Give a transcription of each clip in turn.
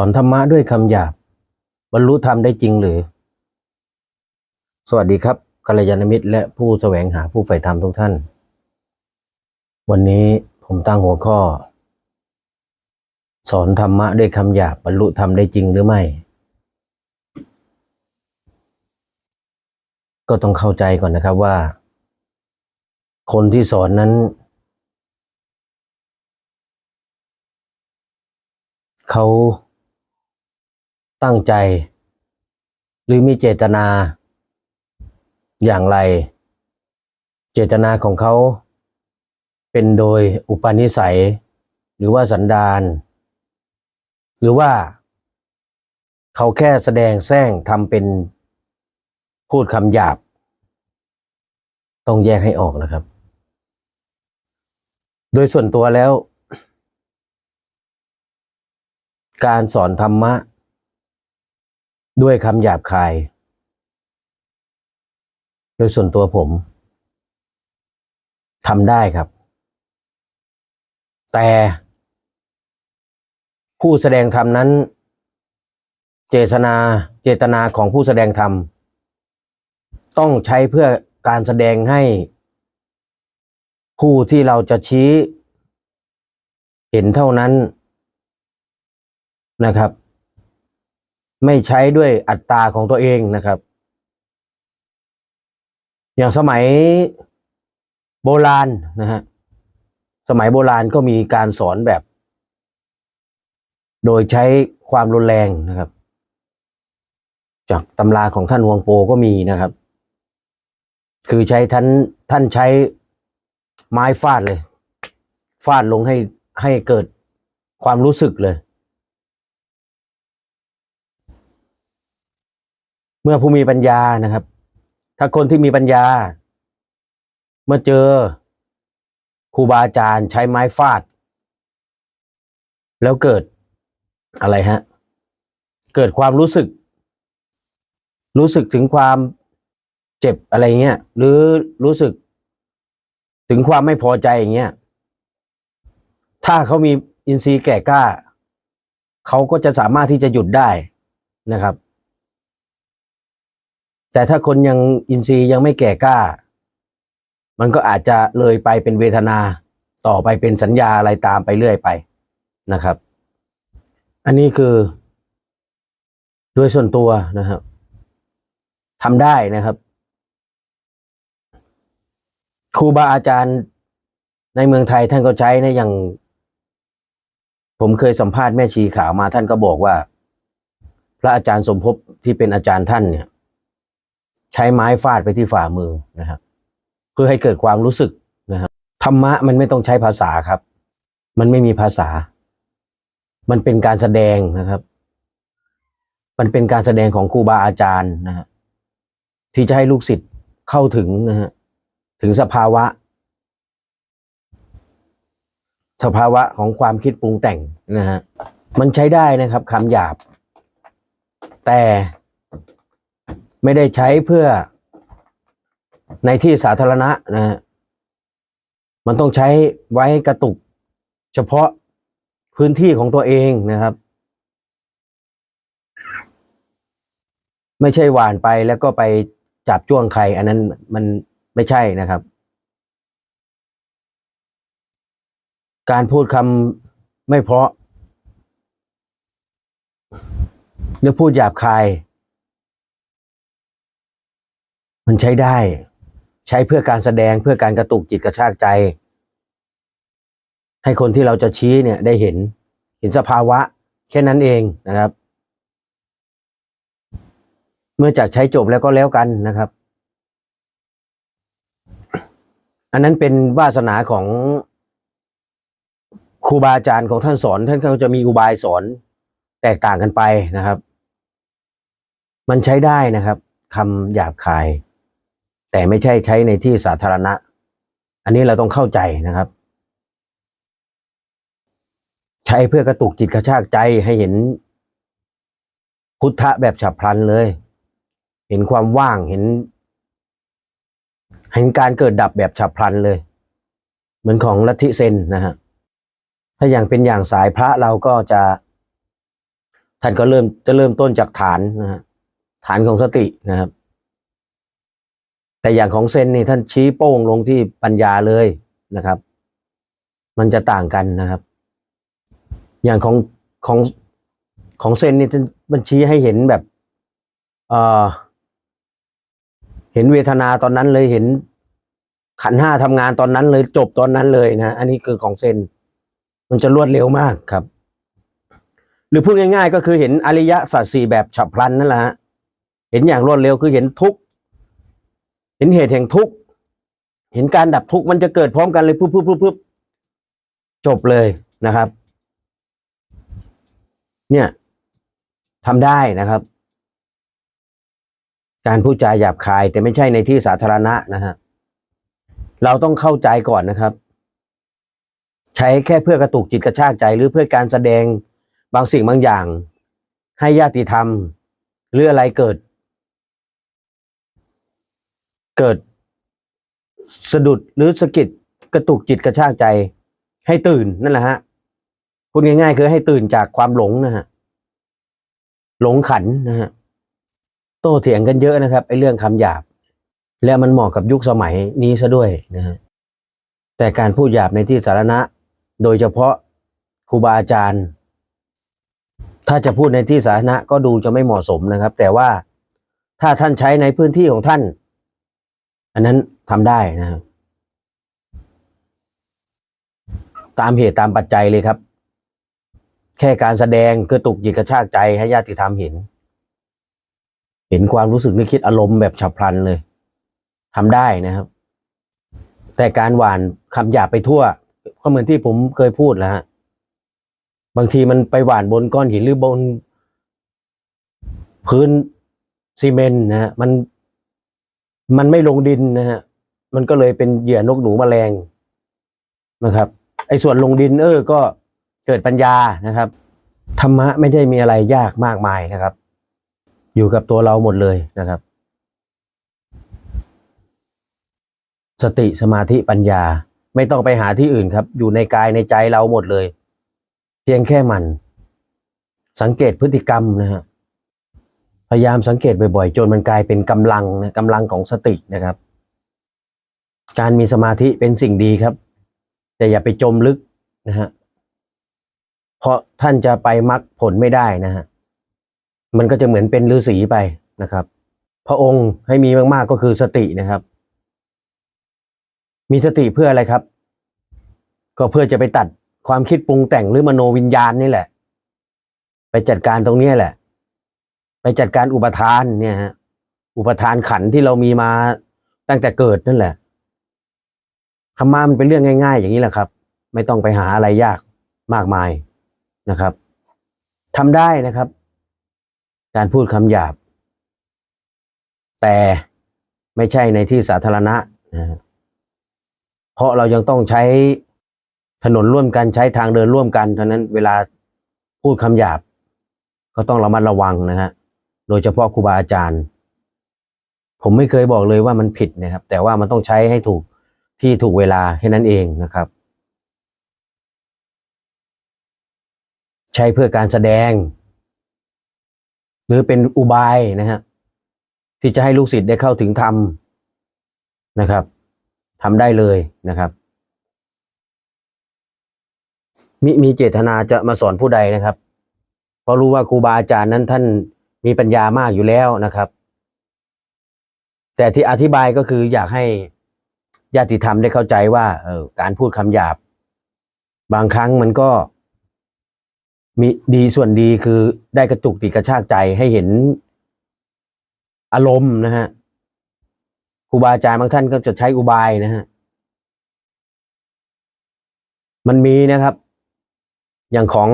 อนธรรมะด้วยคำหยาบบรรลุธรรมได้จริงหรือ สวัสดีครับกัลยาณมิตรและผู้แสวงหาผู้ใฝ่ธรรมทุกท่าน วันนี้ผมตั้งหัวข้อ สอนธรรมะด้วยคำหยาบบรรลุธรรมได้จริงหรือไม่ ก็ต้องเข้าใจก่อนนะครับว่า คนที่สอนนั้นเขา ตั้งใจ หรือมีเจตนา อย่างไร เจตนาของเขา เป็นโดยอุปนิสัย หรือว่าสันดาน หรือว่า เขาแค่แสดงแซงทำเป็นพูดคำหยาบ ต้องแยกให้ออกนะครับ โดยส่วนตัวแล้ว การสอนธรรมะ ด้วยคำหยาบคาย โดยส่วนตัวผมทำได้ครับ แต่ ผู้แสดงธรรมนั้น เจตนาเจตนาของผู้แสดงธรรม ต้องใช้เพื่อการแสดงให้ ผู้ที่เราจะชี้ เห็นเท่านั้นนะครับ ไม่ใช้ด้วยอัตตาของตัวเองนะครับ อย่างสมัยโบราณนะฮะสมัยโบราณก็มีการสอนแบบ โดยใช้ความรุนแรงนะครับ จากตำราของท่านวงโปก็มีนะครับ คือใช้ท่านท่านใช้ไม้ฟาดเลย ฟาดลงให้ให้เกิดความรู้สึกเลย เมื่อผู้มีปัญญานะครับ ถ้าคนที่มีปัญญา เมื่อเจอครูบาอาจารย์ใช้ไม้ฟาด แล้วเกิดอะไรฮะ เกิดความรู้สึก รู้สึกถึงความเจ็บอะไรเงี้ยหรือรู้สึกถึงความไม่พอใจอย่างเงี้ยถ้าเขามีอินทรีย์แก่กล้า เขาก็จะสามารถที่จะหยุดได้นะครับ แต่ถ้าคนยังอินทรีย์ยังไม่แก่กล้า มันก็อาจจะเลยไปเป็นเวทนาต่อไปเป็นสัญญาอะไรตามไปเรื่อยไปนะครับ อันนี้คือ โดยส่วนตัวนะครับทำได้นะครับครูบาอาจารย์ในเมืองไทยท่านก็ใช้นะอย่าง ผมเคยสัมภาษณ์แม่ชีขาวมาท่านก็บอกว่า พระอาจารย์สมภพที่เป็นอาจารย์ท่านเนี่ย ใช้ไม้ฟาดไปที่ฝ่ามือนะครับ เพื่อให้เกิดความรู้สึกนะครับธรรมะมันไม่ต้องใช้ภาษาครับ มันไม่มีภาษา มันเป็นการแสดงนะครับ มันเป็นการแสดงของครูบาอาจารย์นะฮะที่จะให้ลูกศิษย์เข้าถึงนะฮะถึงสภาวะ สภาวะของความคิดปรุงแต่งนะฮะมันใช้ได้นะครับคำหยาบ แต่ ไม่ได้ใช้เพื่อในที่สาธารณะนะฮะมันต้องใช้ไว้กระตุก เฉพาะพื้นที่ของตัวเองนะครับ ไม่ใช่หวานไปแล้วก็ไปจับจ้วงใคร อันนั้นมันไม่ใช่นะครับ การพูดคำไม่เพราะ หรือพูดหยาบคาย มันใช้ได้ ใช้เพื่อการแสดงเพื่อการกระตุกจิตกระชากใจ ให้คนที่เราจะชี้เนี่ยได้เห็นเห็นสภาวะ แค่นั้นเองนะครับ เมื่อจากใช้จบแล้วก็แล้วกันนะครับ อันนั้นเป็นวาสนาของครูบาอาจารย์ของท่านสอน ท่านก็จะมีอุบายสอนแตกต่างกันไปนะครับ มันใช้ได้นะครับคำหยาบคาย แต่ไม่ใช่ใช้ในที่สาธารณะ อันนี้เราต้องเข้าใจนะครับ ใช้เพื่อกระตุกจิตกระชากใจให้เห็นพุทธะแบบฉับพลันเลย เห็นความว่างเห็น เห็นการเกิดดับแบบฉับพลันเลย เหมือนของลัทธิเซนนะฮะถ้าอย่างเป็นอย่างสายพระเราก็จะ ท่านก็เริ่มจะเริ่มต้นจากฐานนะฮะฐานของสตินะครับ แต่อย่างของเซนนี่ท่านชี้โป้งลงที่ปัญญาเลยนะครับ มันจะต่างกันนะครับ อย่างของของของเซนนี่ท่านมันชี้ให้เห็นแบบเออเห็นเวทนาตอนนั้นเลยเห็นขันห้าทำงานตอนนั้นเลยจบตอนนั้นเลยนะ อันนี้คือของเซน มันจะรวดเร็วมากครับ หรือพูดง่าย ๆ ก็คือเห็นอริยสัจสี่แบบฉับพลันนั่นแหละฮะเห็นอย่างรวดเร็วคือเห็นทุกข เห็นเหตุแห่งทุกข์เห็นการดับทุกข์มันจะเกิดพร้อมกันเลยปุ๊บปุ๊บปุ๊บปุ๊บจบเลยนะครับ เนี่ยทำได้นะครับ การพูดจาหยาบคาย แต่ไม่ใช่ในที่สาธารณะนะฮะเราต้องเข้าใจก่อนนะครับ ใช้แค่เพื่อกระตุกจิตกระชากใจ หรือเพื่อการแสดงบางสิ่งบางอย่าง ให้ญาติธรรมหรืออะไรเกิด เกิดสะดุดหรือสะกิดกระตุกจิตกระชากใจ ให้ตื่นนั่นแหละฮะพูดง่ายๆคือให้ตื่นจากความหลงนะฮะหลงขันนะฮะโต้เถียงกันเยอะนะครับไอ้เรื่องคำหยาบ และมันเหมาะกับยุคสมัยนี้ซะด้วยนะฮะแต่การพูดหยาบในที่สาธารณะ โดยเฉพาะครูบาอาจารย์ ถ้าจะพูดในที่สาธารณะก็ดูจะไม่เหมาะสมนะครับ แต่ว่าถ้าท่านใช้ในพื้นที่ของท่าน อันนั้นทำได้นะครับ ตามเหตุตามปัจจัยเลยครับ แค่การแสดงกระตุกจิตกระชากใจให้ญาติธรรมเห็น เห็นความรู้สึกนึกคิดอารมณ์แบบฉับพลันเลยทำได้นะครับ แต่การหวานคำหยาบไปทั่ว ก็เหมือนที่ผมเคยพูดแล้วฮะบางทีมันไปหวานบนก้อนหินหรือบนพื้นซีเมนต์นะฮะมัน มันไม่ลงดินนะฮะ มันก็เลยเป็นเหยื่อนกหนูแมลงนะครับ ไอ้ส่วนลงดินเออก็เกิดปัญญานะครับธรรมะไม่ได้มีอะไรยากมากมายนะครับ อยู่กับตัวเราหมดเลยนะครับ สติสมาธิปัญญาไม่ต้องไปหาที่อื่นครับ อยู่ในกายในใจเราหมดเลย เพียงแค่มัน สังเกตพฤติกรรมนะฮะ พยายามสังเกตบ่อยๆ จนมันกลายเป็นกำลังนะกำลังของสตินะครับ การมีสมาธิเป็นสิ่งดีครับ แต่อย่าไปจมลึกนะฮะเพราะท่านจะไปมรรคผลไม่ได้นะฮะมันก็จะเหมือนเป็นฤาษีไปนะครับ พระองค์ให้มีมากๆก็คือสตินะครับ มีสติเพื่ออะไรครับ ก็เพื่อจะไปตัดความคิดปรุงแต่งหรือมโนวิญญาณนี่แหละ ไปจัดการตรงนี้แหละ ไปจัดการอุปทานเนี่ยฮะอุปทานขันที่เรามีมาตั้งแต่เกิดนั่นแหละธรรมะมันเป็นเรื่องง่าย ๆ อย่างนี้แหละครับ ไม่ต้องไปหาอะไรยากมากมายนะครับทำได้นะครับ การพูดคำหยาบ แต่ไม่ใช่ในที่สาธารณะนะฮะเพราะเรายังต้องใช้ถนนร่วมกันใช้ทางเดินร่วมกันเท่านั้นเวลาพูดคำหยาบ ก็ต้องระมัดระวังนะฮะ โดยเฉพาะครูบาอาจารย์ ผมไม่เคยบอกเลยว่ามันผิดนะครับ แต่ว่ามันต้องใช้ให้ถูกที่ถูกเวลาแค่นั้นเองนะครับ ใช้เพื่อการแสดง หรือเป็นอุบายนะฮะที่จะให้ลูกศิษย์ได้เข้าถึงธรรมนะครับทำได้เลยนะครับมิมีเจตนาจะมาสอนผู้ใดนะครับ เพราะรู้ว่าครูบาอาจารย์นั้นท่าน มีปัญญามากอยู่แล้วนะครับ แต่ที่อธิบายก็คืออยากให้ญาติธรรมได้เข้าใจว่าเออการพูดคำหยาบ บางครั้งมันก็มีดีส่วนดีคือได้กระตุกติดกระชากใจให้เห็นอารมณ์นะฮะครูบาอาจารย์บางท่านก็จะใช้อุบายนะฮะมันมีนะครับ อย่างของ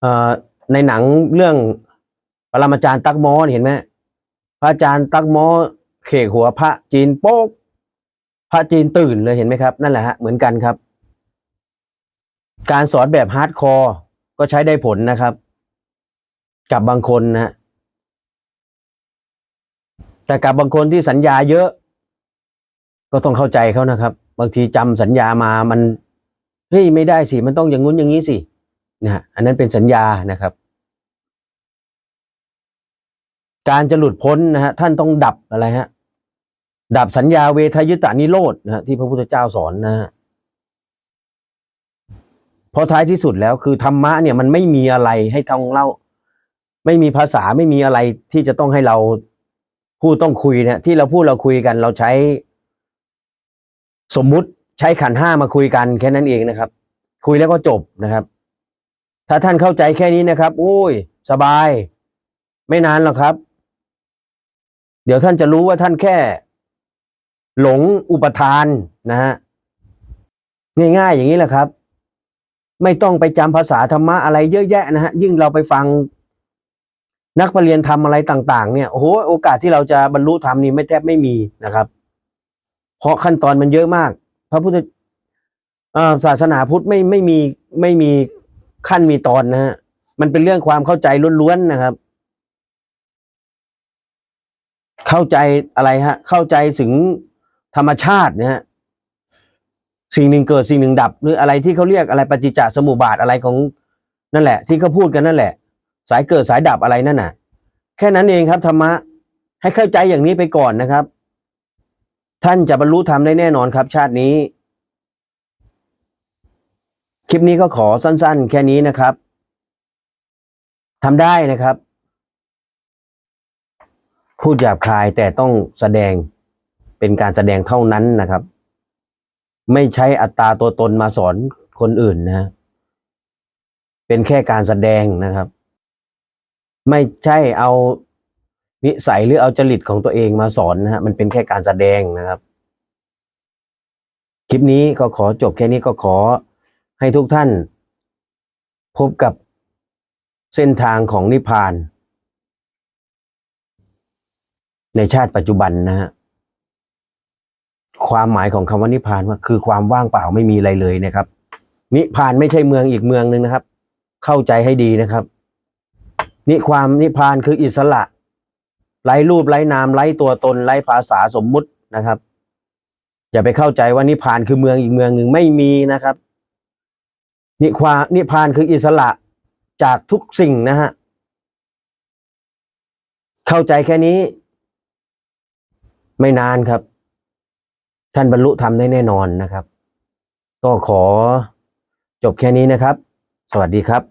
เอ่อ ในหนังเรื่องปรมาจารย์ตักมอเห็นไหมพระอาจารย์ตักมอเขกหัวพระจีนโป๊กพระจีนตื่นเลยเห็นไหมครับ นั่นแหละฮะเหมือนกันครับ การสอนแบบฮาร์ดคอร์ก็ใช้ได้ผลนะครับกับบางคนนะฮะแต่กับบางคนที่สัญญาเยอะ ก็ต้องเข้าใจเขานะครับ บางทีจำสัญญามามันเฮ้ยไม่ได้สิมันต้องอย่างงู้นอย่างนี้สินะฮะอันนั้นเป็นสัญญานะครับ การจะหลุดพ้นนะฮะท่านต้องดับอะไรฮะดับสัญญาเวทยุตานิโรธนะฮะที่พระพุทธเจ้าสอนนะฮะเพราะท้ายที่สุดแล้วคือธรรมะเนี่ยมันไม่มีอะไรให้ต้องเล่า ไม่มีภาษาไม่มีอะไรที่จะต้องให้เราพูดต้องคุยเนี่ยที่เราพูดเราคุยกัน เราใช้ สมมุติใช้ขันห้ามาคุยกันแค่นั้นเองนะครับ คุยแล้วก็จบนะครับ ถ้าท่านเข้าใจแค่นี้นะครับโอ้ย สบาย ไม่นานหรอกครับ เดี๋ยวท่านจะรู้ว่าท่านแค่ หลงอุปทานนะฮะง่ายๆอย่างนี้แหละครับ ไม่ต้องไปจำภาษาธรรมะอะไรเยอะแยะนะฮะยิ่งเราไปฟังนักปรริญญาธรรมอะไรต่าง ๆ เนี่ยโอ้โหโอกาสที่เราจะบรรลุธรรมนี่ไม่แทบไม่มีนะครับ เพราะขั้นตอนมันเยอะมาก พระพุทธศาสนาพุทธไม่ไม่มีไม่มีขั้นมีตอนนะฮะมันเป็นเรื่องความเข้าใจล้วนๆนะครับ เข้าใจอะไรฮะ เข้าใจถึงธรรมชาตินะฮะสิ่งหนึ่งเกิดสิ่งหนึ่งดับ หรืออะไรที่เขาเรียกอะไรปฏิจจสมุปบาทอะไรของนั่นแหละ ที่เขาพูดกันนั่นแหละ สายเกิดสายดับอะไรนั่นน่ะ แค่นั้นเองครับธรรมะให้เข้าใจอย่างนี้ไปก่อนนะครับ ท่านจะบรรลุธรรมได้แน่นอนครับ ชาตินี้ คลิปนี้ก็ขอสั้น ๆ แค่นี้นะครับทำได้นะครับ พูดหยาบคายแต่ต้องแสดงเป็นการแสดงเท่านั้นนะครับ ไม่ใช้อัตราตัวตนมาสอนคนอื่นนะ เป็นแค่การแสดงนะครับ ไม่ใช่เอานิสัยหรือเอาจริตของตัวเองมาสอนนะฮะมันเป็นแค่การแสดงนะครับ คลิปนี้ก็ขอจบแค่นี้ก็ขอให้ทุกท่าน พบกับเส้นทางของนิพพาน ในชาติปัจจุบันนะฮะความหมายของคำว่านิพพานว่าคือความว่างเปล่าไม่มีอะไรเลยนะครับ นิพพานไม่ใช่เมืองอีกเมืองหนึ่งนะครับ เข้าใจให้ดีนะครับ นิความนิพพานคืออิสระไร้รูปไร้นามไร้ตัวตนไร้ภาษาสมมุตินะครับ อย่าไปเข้าใจว่านิพพานคือเมืองอีกเมืองหนึ่งไม่มีนะครับ นิความนิพพานคืออิสระจากทุกสิ่งนะฮะเข้าใจแค่นี้ ไม่นานครับ ท่านบรรลุธรรมได้แน่นอนนะครับ ก็ขอจบแค่นี้นะครับ สวัสดีครับ